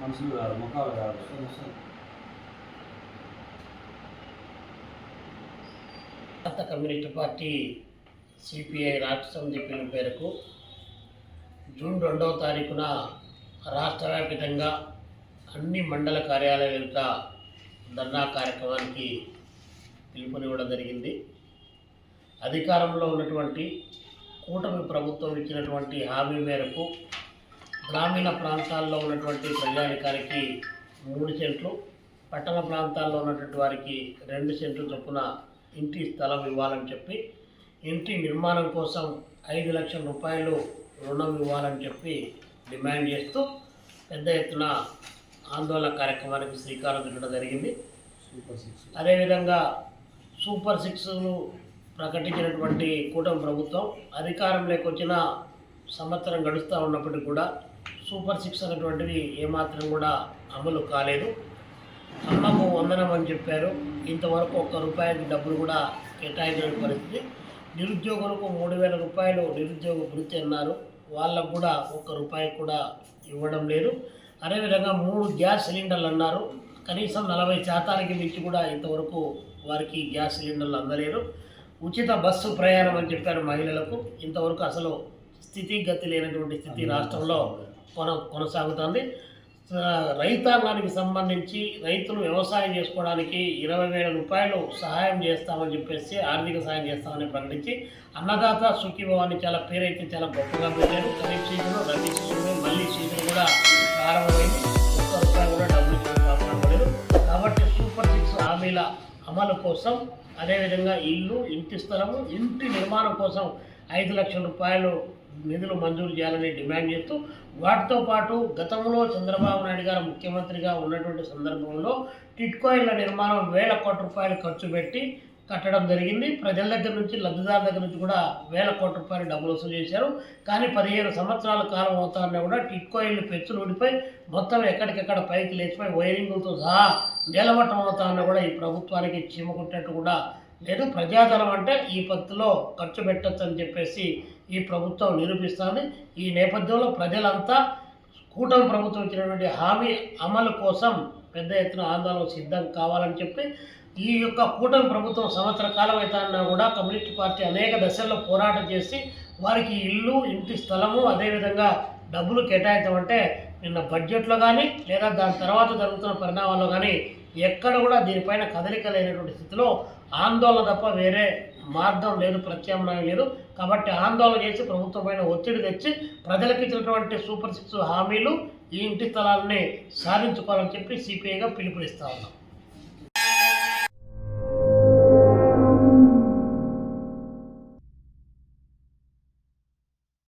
మనుషులు కాదు ముఖాలు కాదు. భారత కమ్యూనిస్ట్ పార్టీ సిపిఐ రాష్ట్ర సమితి పిలుపు మేరకు జూన్ రెండవ తారీఖున రాష్ట్రవ్యాప్తంగా అన్ని మండల కార్యాలయాల యొక్క ధర్నా కార్యక్రమానికి పిలుపునివ్వడం జరిగింది. అధికారంలో ఉన్నటువంటి కూటమి ప్రభుత్వం ఇచ్చినటువంటి హామీ మేరకు గ్రామీణ ప్రాంతాల్లో ఉన్నటువంటి ప్రజానికానికి మూడు సెంట్లు పట్టణ ప్రాంతాల్లో ఉన్నటువంటి వారికి రెండు సెంట్లు చొప్పున ఇంటి స్థలం ఇవ్వాలని చెప్పి ఇంటి నిర్మాణం కోసం ఐదు లక్షల రూపాయలు రుణం ఇవ్వాలని చెప్పి డిమాండ్ చేస్తూ పెద్ద ఎత్తున ఆందోళన కార్యక్రమానికి శ్రీకారం చుట్టడం జరిగింది. అదేవిధంగా సూపర్ సిక్స్ను ప్రకటించినటువంటి కూటమి ప్రభుత్వం అధికారంలోకి వచ్చిన సంవత్సరం గడుస్తూ ఉన్నప్పటికీ కూడా సూపర్ సిక్స్ అనేటువంటివి ఏమాత్రం కూడా అమలు కాలేదు. అమ్మకు వందనం అని చెప్పారు. ఇంతవరకు ఒక్క రూపాయికి డబ్బులు కూడా కేటాయించిన పరిస్థితి. నిరుద్యోగులకు మూడు వేల రూపాయలు నిరుద్యోగ వృత్తి అన్నారు. వాళ్ళకు కూడా ఒక్క రూపాయి కూడా ఇవ్వడం లేదు. అదేవిధంగా మూడు గ్యాస్ సిలిండర్లు అన్నారు. కనీసం నలభై శాతానికి మించి కూడా ఇంతవరకు వారికి గ్యాస్ సిలిండర్లు అందలేరు ఉచిత బస్సు ప్రయాణం అని చెప్పారు మహిళలకు. ఇంతవరకు అసలు స్థితిగతి లేనటువంటి స్థితి రాష్ట్రంలో కొన కొనసాగుతుంది. రైతాంగానికి సంబంధించి రైతులు వ్యవసాయం చేసుకోవడానికి ఇరవై వేల రూపాయలు సహాయం చేస్తామని చెప్పేసి ఆర్థిక సహాయం చేస్తామని ప్రకటించి అన్నదాత సుఖీభవాన్ని చాలా పేరైతే చాలా గొప్పగా పెట్టారు. ఖరీఫ్ సీజన్ రబీ సీజన్ మళ్ళీ సీజన్ కూడా ప్రారంభమైంది. ఒక్క రూపాయి కూడా డబ్బులు కాపాడలేదు కాబట్టి సూపర్ సిక్స్ హామీల అమలు కోసం అదేవిధంగా ఇల్లు ఇంటి స్థలము ఇంటి నిర్మాణం కోసం ఐదు లక్షల రూపాయలు నిధులు మంజూరు చేయాలని డిమాండ్ చేస్తూ వాటితో పాటు గతంలో చంద్రబాబు నాయుడు గారు ముఖ్యమంత్రిగా ఉన్నటువంటి సందర్భంలో టిట్కోయిన్ల నిర్మాణం వేల కోట్ల రూపాయలు ఖర్చు పెట్టి కట్టడం జరిగింది. ప్రజల దగ్గర నుంచి లబ్ధిదారుల దగ్గర నుంచి కూడా వేల కోట్ల రూపాయలు డబ్బులు వసూలు చేశారు. కానీ పదిహేను సంవత్సరాల కాలం అవుతానే కూడా టిట్కోయిన్లు పెచ్చులు మొత్తం ఎక్కడికెక్కడ పైకి లేచిపోయి వైరింగులతో సహా నేలమట్టం అవుతామన్నా కూడా ఈ ప్రభుత్వానికి చీమకుట్టినట్టు కూడా లేదు ప్రజాధనం అంటే ఈ పద్ధతిలో ఖర్చు పెట్టచ్చు అని చెప్పేసి ఈ ప్రభుత్వం నిరూపిస్తుంది. ఈ నేపథ్యంలో ప్రజలంతా కూటమి ప్రభుత్వం ఇచ్చినటువంటి హామీ అమలు కోసం పెద్ద ఎత్తున ఆందోళన సిద్ధం కావాలని చెప్పి ఈ యొక్క కూటమి ప్రభుత్వం సంవత్సర కాలం అన్నా కూడా కమ్యూనిస్ట్ పార్టీ అనేక దశల్లో పోరాటం చేసి వారికి ఇల్లు ఇంటి స్థలము అదేవిధంగా డబ్బులు కేటాయించమంటే నిన్న బడ్జెట్లో కానీ లేదా దాని తర్వాత జరుగుతున్న పరిణామాల్లో కానీ ఎక్కడ కూడా దీనిపైన కదలిక లేనటువంటి స్థితిలో ఆందోళన తప్ప వేరే మార్గం లేదు ప్రత్యామ్నాయం లేదు. కాబట్టి ఆందోళన చేసి ప్రభుత్వం పైన ఒత్తిడి తెచ్చి ప్రజలకు ఇచ్చినటువంటి సూపర్ సిక్స్ హామీలు ఈ ఇంటి స్థలాలని సాధించుకోవాలని చెప్పి సిపిఐగా పిలుపునిస్తా ఉన్నాం.